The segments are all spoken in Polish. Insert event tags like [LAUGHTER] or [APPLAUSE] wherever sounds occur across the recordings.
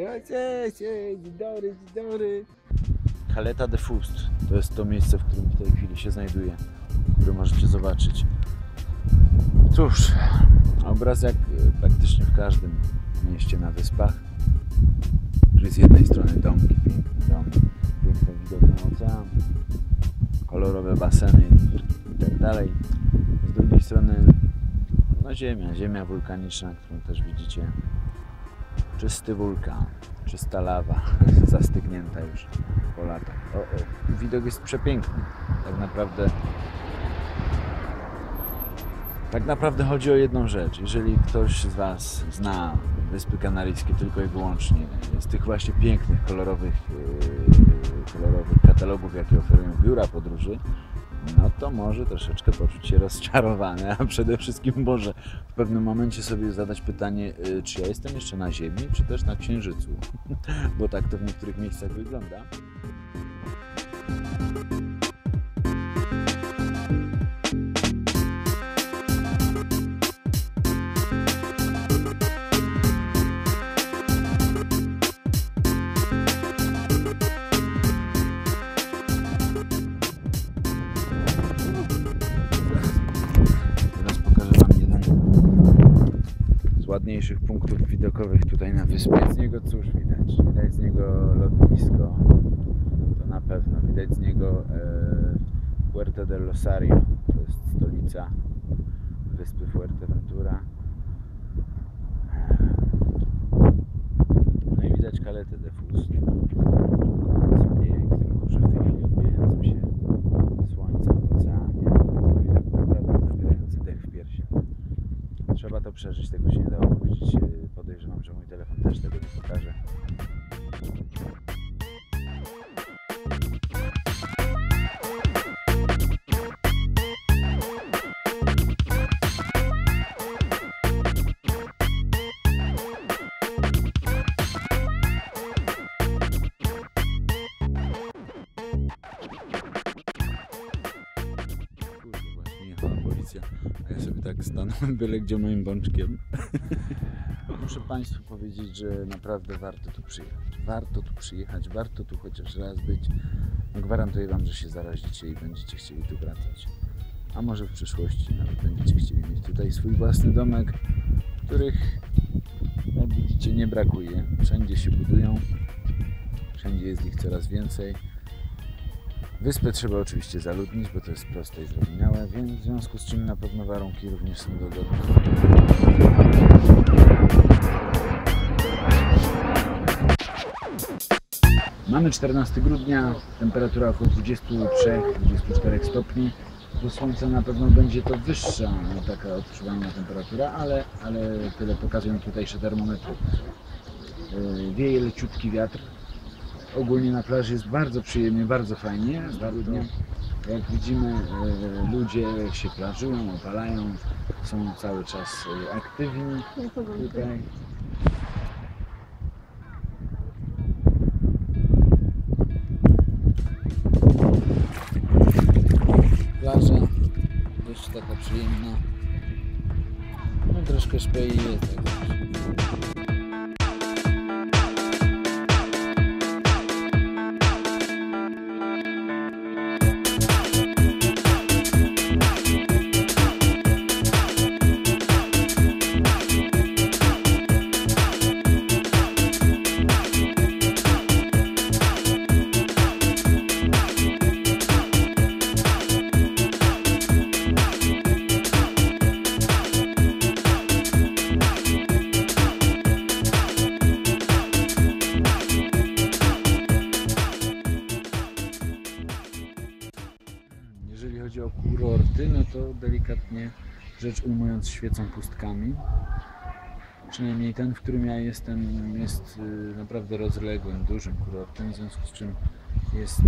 cześć, cześć, dzień dobry, dzień dobry. Caleta de Fust to jest to miejsce, w którym w tej chwili się znajduję, które możecie zobaczyć. Cóż, obraz jak e, praktycznie w każdym mieście na wyspach. Że z jednej strony domki, piękny dom, piękny widok na ocean, kolorowe baseny i tak dalej. Z drugiej strony no ziemia, ziemia wulkaniczna, którą też widzicie. Czysty wulkan, czysta lawa, [LAUGHS] zastygnięta już po latach. O, o, widok jest przepiękny. Tak naprawdę tak naprawdę chodzi o jedną rzecz. Jeżeli ktoś z Was zna Wyspy Kanaryjskie tylko i wyłącznie z tych właśnie pięknych, kolorowych, yy, kolorowych katalogów, jakie oferują biura podróży, no to może troszeczkę poczuć się rozczarowany, a przede wszystkim może w pewnym momencie sobie zadać pytanie, yy, czy ja jestem jeszcze na Ziemi, czy też na Księżycu, [LAUGHS] bo tak to w niektórych miejscach wygląda. Z ładniejszych punktów widokowych tutaj na wyspie. Z niego cóż widać? Widać z niego lotnisko, to na pewno. Widać z niego e, Puerto del Rosario, to jest stolica wyspy Fuerteventura. No i widać Calete de. Z pięknym górze w tej chwili odbijającym się słońca w oceanie. Widok naprawdę zabierający dech w piersi. Trzeba to przeżyć, tego się nie dało powiedzieć. Podejrzewam, że mój telefon też tego nie pokaże. A ja sobie tak stanąłem byle gdzie moim bączkiem. [LAUGHS] Muszę Państwu powiedzieć, że naprawdę warto tu przyjechać. Warto tu przyjechać, warto tu chociaż raz być. No gwarantuję Wam, że się zarazicie i będziecie chcieli tu wracać. A może w przyszłości nawet będziecie chcieli mieć tutaj swój własny domek, których jak widzicie nie brakuje. Wszędzie się budują, wszędzie jest ich coraz więcej. Wyspę trzeba oczywiście zaludnić, bo to jest proste i zrozumiałe, więc w związku z czym na pewno warunki również są dogodne. Mamy 14 grudnia, temperatura około 23-24 stopni. Do słońca na pewno będzie to wyższa taka odczuwalna temperatura, ale, ale tyle pokazują tutejsze termometry. Yy, Wieje leciutki wiatr, ogólnie na plaży jest bardzo przyjemnie, bardzo fajnie. Bardzo, jak widzimy, e, ludzie się plażują, opalają, są cały czas e, aktywni tutaj. Plaża dość taka przyjemna. No troszkę szpei jest. Delikatnie rzecz ujmując świecą pustkami. Przynajmniej ten, w którym ja jestem, jest y, naprawdę rozległym, dużym kurortem, w związku z czym jest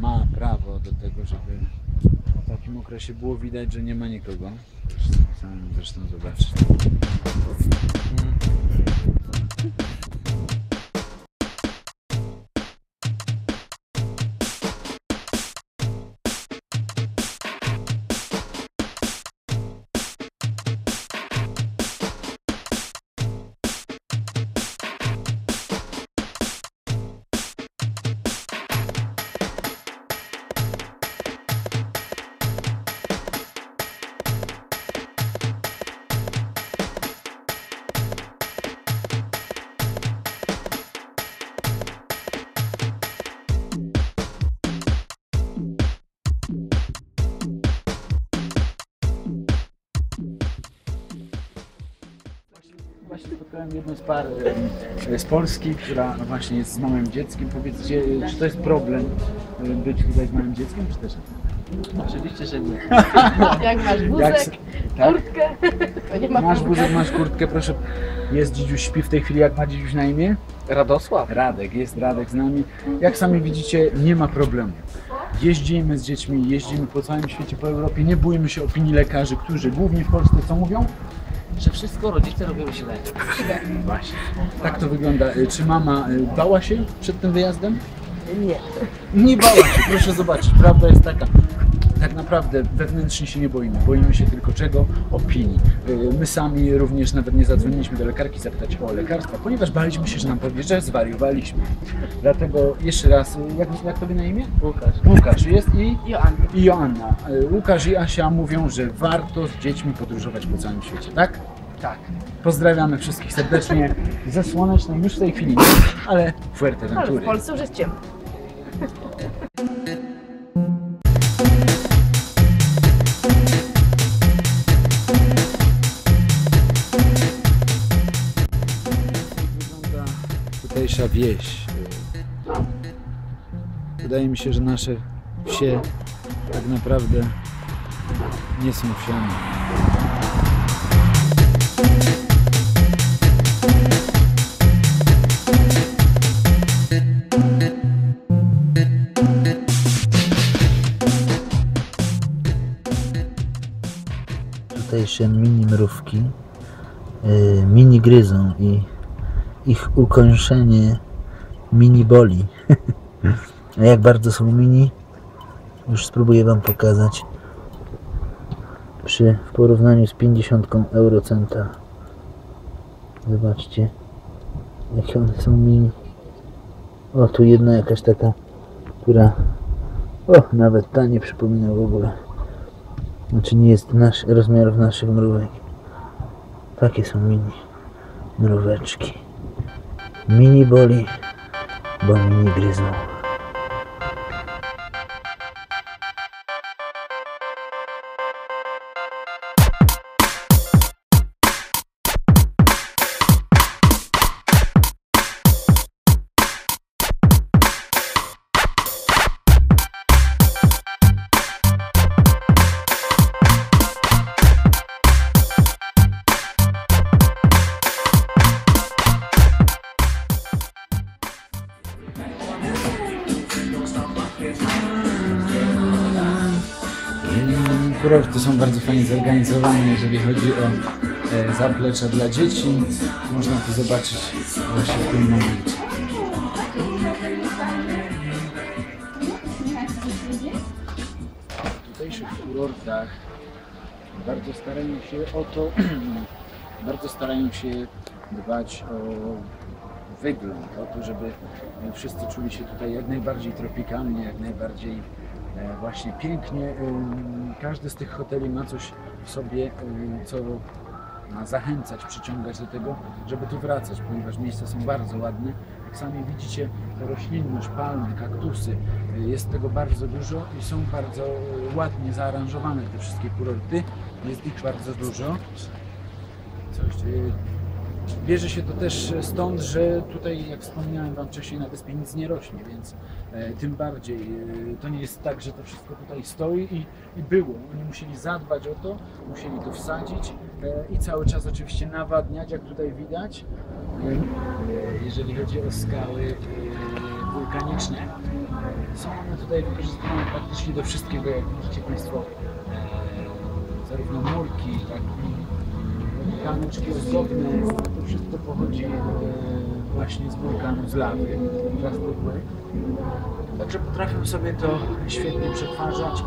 ma prawo do tego, żeby w takim okresie było widać, że nie ma nikogo. Sam zresztą zobaczyć. Jedną z par e, z Polski, która właśnie jest z małym dzieckiem. Powiedzcie, czy to jest problem e, być tutaj z małym dzieckiem, czy też? Oczywiście, że nie. [LAUGHS] Jak masz wózek, tak? kurtkę, to nie ma Masz wózek, masz kurtkę, proszę. Jest dzidziuś, śpi w tej chwili, jak ma dzidziuś na imię? Radosław. Radek, jest Radek z nami. Jak sami widzicie, nie ma problemu. Jeździmy z dziećmi, jeździmy po całym świecie, po Europie, nie bójmy się opinii lekarzy, którzy głównie w Polsce co mówią? Że wszystko rodzice robią źle. Właśnie. Tak to wygląda. Y, Czy mama y, bała się przed tym wyjazdem? Nie. Nie bała się, proszę zobaczyć. Prawda jest taka. Tak naprawdę wewnętrznie się nie boimy. Boimy się tylko czego? Opinii. Y, My sami również nawet nie zadzwoniliśmy do lekarki zapytać o lekarstwa, ponieważ baliśmy się, że nam powie, że zwariowaliśmy. Dlatego jeszcze raz, y, jak, jak tobie na imię? Łukasz. Łukasz jest i, Joanna. i Joanna. Y, Łukasz i Asia mówią, że warto z dziećmi podróżować po całym świecie, tak? Tak. Pozdrawiamy wszystkich serdecznie [LAUGHS] ze słonecznej, już w tej chwili ale Ale w Fuerteventury. Polsce już jest ciemno. Tutejsza wieś. Wydaje mi się, że nasze wsie tak naprawdę nie są wsiami. tutejsze mini mrówki y, mini gryzą i ich ukończenie mini boli. A jak bardzo są mini, już spróbuję Wam pokazać przy w porównaniu z 50 eurocenta. Zobaczcie, jakie one są mini. O, tu jedna jakaś taka, która o, nawet ta nie przypomina w ogóle. Znaczy nie jest nasz, rozmiarów naszych mrówek. Takie są mini mróweczki. Mini boli, bo mini Kurorty są bardzo fajnie zorganizowane, jeżeli chodzi o e, zaplecza dla dzieci. Można to zobaczyć właśnie w tym momencie. W tutejszych kurortach bardzo starają się o to, [CLEARS THROAT] bardzo starają się dbać o wygląd, o to, żeby wszyscy czuli się tutaj jak najbardziej tropikalnie, jak najbardziej właśnie pięknie. Ym, Każdy z tych hoteli ma coś w sobie, ym, co ma zachęcać, przyciągać do tego, żeby tu wracać, ponieważ miejsca są bardzo ładne. Jak sami widzicie, roślinność, palmy, kaktusy, jest tego bardzo dużo i są bardzo ładnie zaaranżowane te wszystkie kurorty. Jest ich bardzo dużo. Coś, Bierze się to też stąd, że tutaj, jak wspomniałem Wam wcześniej, na wyspie nic nie rośnie, więc e, tym bardziej e, to nie jest tak, że to wszystko tutaj stoi i, i było. Oni musieli zadbać o to, musieli to wsadzić e, i cały czas oczywiście nawadniać, jak tutaj widać. Jeżeli chodzi o skały wulkaniczne, są one tutaj wykorzystywane praktycznie do wszystkiego, jak widzicie Państwo. Zarówno murki, jak i kamyczki ozdobne, to wszystko pochodzi e, właśnie z wulkanu, z lawy zastygłej. Także potrafią sobie to świetnie przetwarzać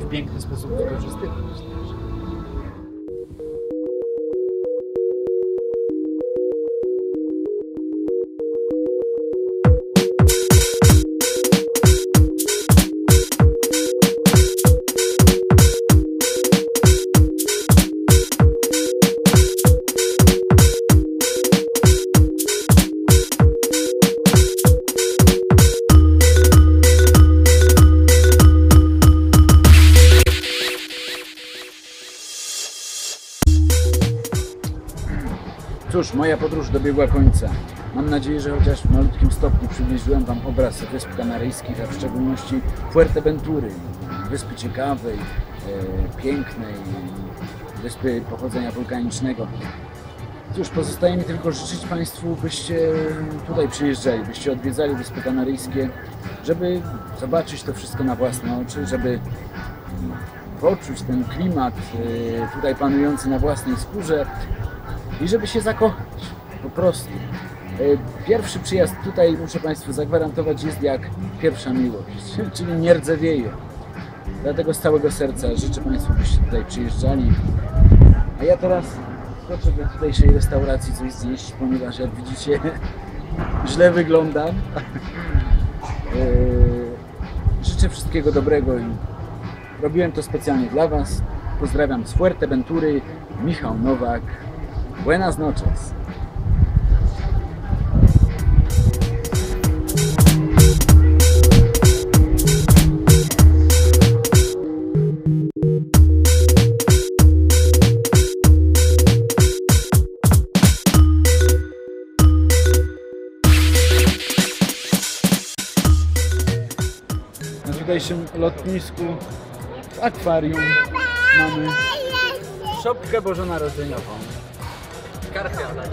i w piękny sposób wykorzystywać. Cóż, moja podróż dobiegła końca. Mam nadzieję, że chociaż w malutkim stopniu przybliżyłem Wam obraz Wysp Kanaryjskich, a w szczególności Fuerteventury, wyspy ciekawej, e, pięknej, wyspy pochodzenia wulkanicznego. Cóż, pozostaje mi tylko życzyć Państwu, byście tutaj przyjeżdżali, byście odwiedzali Wyspy Kanaryjskie, żeby zobaczyć to wszystko na własne oczy, żeby poczuć ten klimat e, tutaj panujący na własnej skórze i żeby się zakochać, po prostu. E, Pierwszy przyjazd tutaj, muszę Państwu zagwarantować, jest jak pierwsza miłość, [LAUGHS] czyli nie rdzewieje. Dlatego z całego serca życzę Państwu, byście tutaj przyjeżdżali. A ja teraz skoczę do tutejszej restauracji coś zjeść, ponieważ jak widzicie [LAUGHS] źle wyglądam. [LAUGHS] E, Życzę wszystkiego dobrego i robiłem to specjalnie dla Was. Pozdrawiam z Fuerteventury, Michał Nowak. Buenas noches. Na tutejszym lotnisku w akwarium mamy szopkę bożonarodzeniową.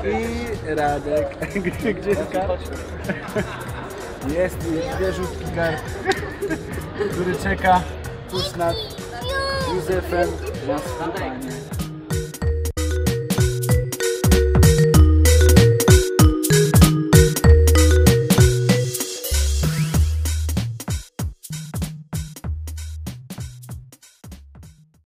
I Radek. [LAUGHS] Gdzie, gdzie jest karp? Jest świeżutki karp, który czeka tuż nad Józefem na spotkanie.